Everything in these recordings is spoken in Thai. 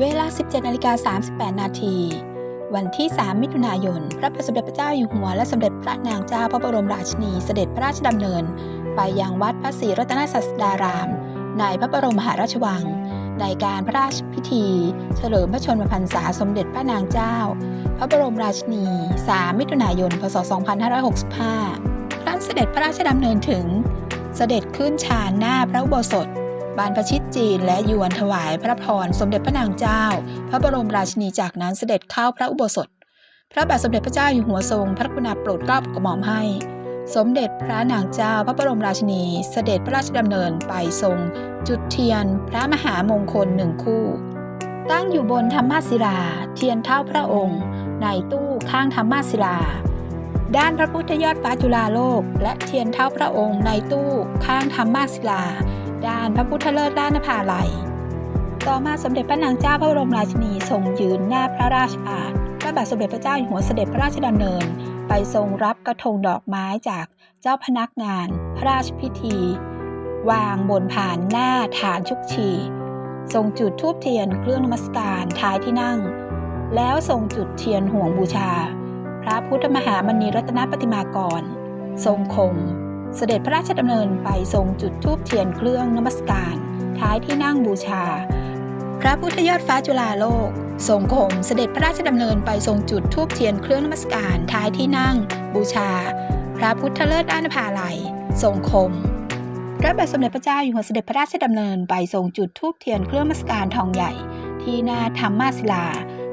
เวลา 17นาฬิกา38 นาที วันที่ 3 มิถุนายน พระบาทสมเด็จพระเจ้าอยู่หัว และสมเด็จพระนางเจ้าพระบรมราชินีเสด็จพระราชดำเนิน ไปยังวัดพระศรีรัตนศาสดาราม ในพระบรมมหาราชวัง ในการพระราชพิธี เฉลิมพระชนมพรรษาสมเด็จพระนางเจ้า พระบรมราชินี 3 มิถุนายน พศ 2565ครั้นเสด็จพระราชดำเนินถึง เสด็จขึ้นชานหน้าพระอุโบสถ บานประชิตจีนและยวนถวายพระพรสมเด็จพระนางเจ้า พระบรมราชินีจากนั้นเสด็จเข้าพระอุโบสถ พระบาทสมเด็จพระเจ้าอยู่หัวทรงพระกรุณาโปรดเกล้ากระหม่อมให้ สมเด็จพระนางเจ้าพระบรมราชินี เสด็จพระราชดำเนินไปทรง จุดเทียนพระมหามงคลหนึ่งคู่ ตั้งอยู่บนธรรมศิลา เทียนเท่าพระองค์ ในตู้ข้างธรรมศิลาด้านพระพุทธยอดฟ้าจุฬาโลก และเทียนเท่าพระองค์ในตู้ข้างธรรมศิลา ด้านพระพุทธเลิศด้านนภาลัย ต่อมาสมเด็จพระนางเจ้าพระบรมราชินีทรงยืนหน้าพระราชอาณพระบาทสมเด็จพระเจ้าอยู่หัวเสด็จพระราชดำเนิน ไปทรงรับกระทงดอกไม้จากเจ้าพนักงาน พระราชพิธี วางบนผ่านหน้าฐานชุกชี ทรงจุดธูปเทียนเครื่องนมัสการท้ายที่นั่ง แล้วทรงจุดเทียนห่วงบูชา พระพุทธมหามณีรัตนปฏิมากร ทรงคม เสด็จพระราชดำเนินไปทรงจุดธูปเทียนเครื่องนมัสการ ท้ายที่นั่งบูชา พระพุทธยอดฟ้าจุฬาโลก ทรงคมเสด็จพระราชดำเนินไปทรงจุดธูปเทียนเครื่องนมัสการ ท้ายที่นั่ง บูชา พระพุทธเลิศด้านภาลัย ทรงคมพระบาทสมเด็จพระเจ้าอยู่หัวเสด็จพระราชดำเนินไปทรงจุดธูปเทียนเครื่องมัสการทองใหญ่ ที่หน้าธรรมมาศิลา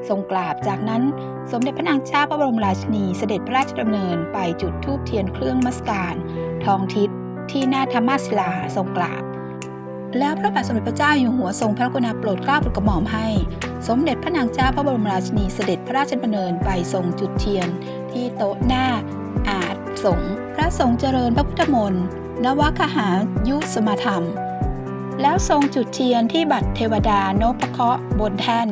ทรงกราบจากนั้น สมเด็จพระนางเจ้าพระบรมราชินีเสด็จพระราชดำเนินไปจุดธูปเทียนเครื่องมัสการ ทองทิศที่หน้าธรรมศิลาทรงกราบ แล้วพระบาทสมเด็จพระเจ้าอยู่หัวทรงพระกรุณาโปรดเกล้าโปรดกระหม่อมให้ สมเด็จพระนางเจ้าพระบรมราชินีเสด็จพระราชดำเนินไปทรงจุดเทียน ที่โต๊ะหน้าอาจสงพระสงฆ์เจริญพระพุทธมนต์นวคหายุสมาธรรม แล้วทรงจุดเทียนที่บัตรเทวดานพเคราะห์บนแท่น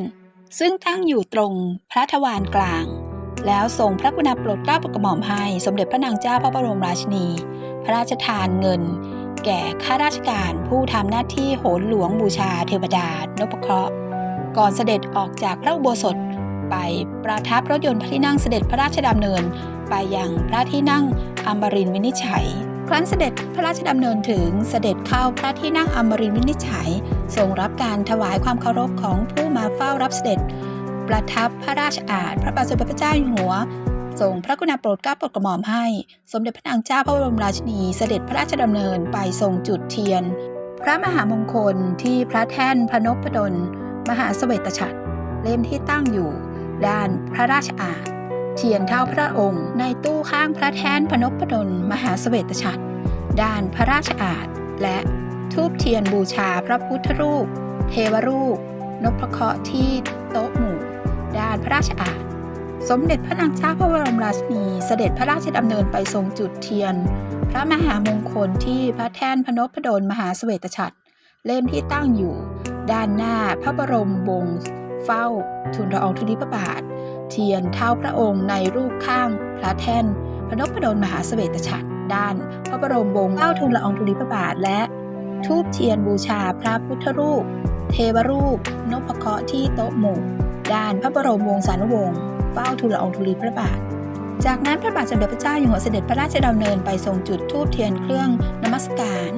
ซึ่งตั้งอยู่ตรงพระทวารกลาง แล้วทรงพระกุณาโปรดเกล้าโปรดกระหม่อมให้ สมเด็จพระนางเจ้าพระบรมราชินี พระราชทานเงิน แก่ข้าราชการผู้ทำหน้าที่โหนหลวงบูชาเทวดานพเคราะห์ก่อนเสด็จออกจากพระอุโบสถไปประทับรถยนต์พระที่นั่งเสด็จพระราชดำเนิน ไปยังพระที่นั่งอมรินวินิจฉัย ครั้นเสด็จพระราชดำเนินถึงเสด็จเข้าพระที่นั่งอมรินวินิจฉัยทรงรับการถวายความเคารพของผู้มาเฝ้ารับเสด็จ ประทับพระราชอาณพระบาทสมเด็จพระเจ้าอยู่หัว ทรงพระกรุณาโปรดเกล้าโปรดกระหม่อมให้ สมเด็จพระนางเจ้าพระบรมราชินีเสด็จพระราชดำเนินไปทรงจุดเทียน พระมหามงคลที่พระแท่นพระนพดลมหาเสวตฉัตรเล่มที่ตั้งอยู่ ด้านพระราชอาณเทียนเท่าพระองค์ ในตู้ข้างพระแท่นพระนพดลมหาเสวตฉัตรด้านพระราชอาณและทูบเทียนบูชาพระพุทธรูป เทวรูปนพเคราะห์ที่โต๊ะหมู่ ด้านพระราชอาณ สมเด็จพระนางเจ้าพระบรมราชินีเสด็จพระราชดำเนินไปทรงจุดเทียน พระมหามงคลที่พระแท่นพระนพดลมหาเสวตฉัตรเล่มที่ตั้งอยู่ ด้านหน้าพระบรมวงศ์เฝ้าทูลละอองธุลีพระบาท เทียนเท้าพระองค์ในรูปข้างพระแท่นพระนพดลมหาเสวตฉัตรด้าน พระบรมวงศ์เฝ้าทูลละอองธุลีพระบาทและทูบเทียนบูชาพระพุทธรูป เทวรูปนพเคราะห์ที่โต๊ะหมู่ด้านพระบรมวงศานุวงศ์ เฝ้าทูลละอองธุลีพระบาท จากนั้นพระบาทสมเด็จพระเจ้าอยู่หัวเสด็จพระราชดำเนินไปทรงจุดธูปเทียนเครื่องนมัสการ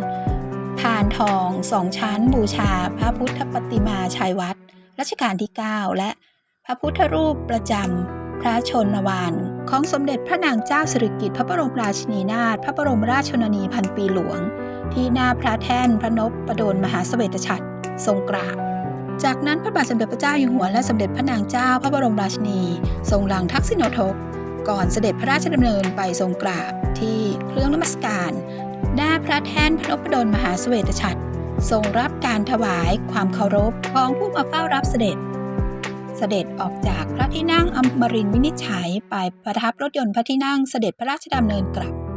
ผ่านทองสองชั้น บูชา พระพุทธปฏิมาชัยวัดรัชกาลที่ 9 และพระพุทธรูปประจำพระชนวานของสมเด็จพระนางเจ้าสิริกิติ์พระบรมราชินีนาถพระบรมราชชนนีพันปีหลวง ที่หน้าพระแท่นพระนพประดลมหาเสวตฉัตรทรงกราบ จากนั้นพระบาทสมเด็จพระเจ้าอยู่หัวและสมเด็จพระนางเจ้าพระบรมราชินี ทรงหลังทักษิณทก ก่อนเสด็จพระราชดำเนินไปทรงกราบที่เครื่องนมัสการ หน้าพระแท่นพระนพดลมหาเสวตฉัตรทรงรับการถวายความเคารพของผู้มาเฝ้ารับเสด็จ เสด็จออกจากพระที่นั่งอมรินวินิจฉัยไปประทับรถยนต์พระที่นั่งเสด็จพระราชดำเนินกลับ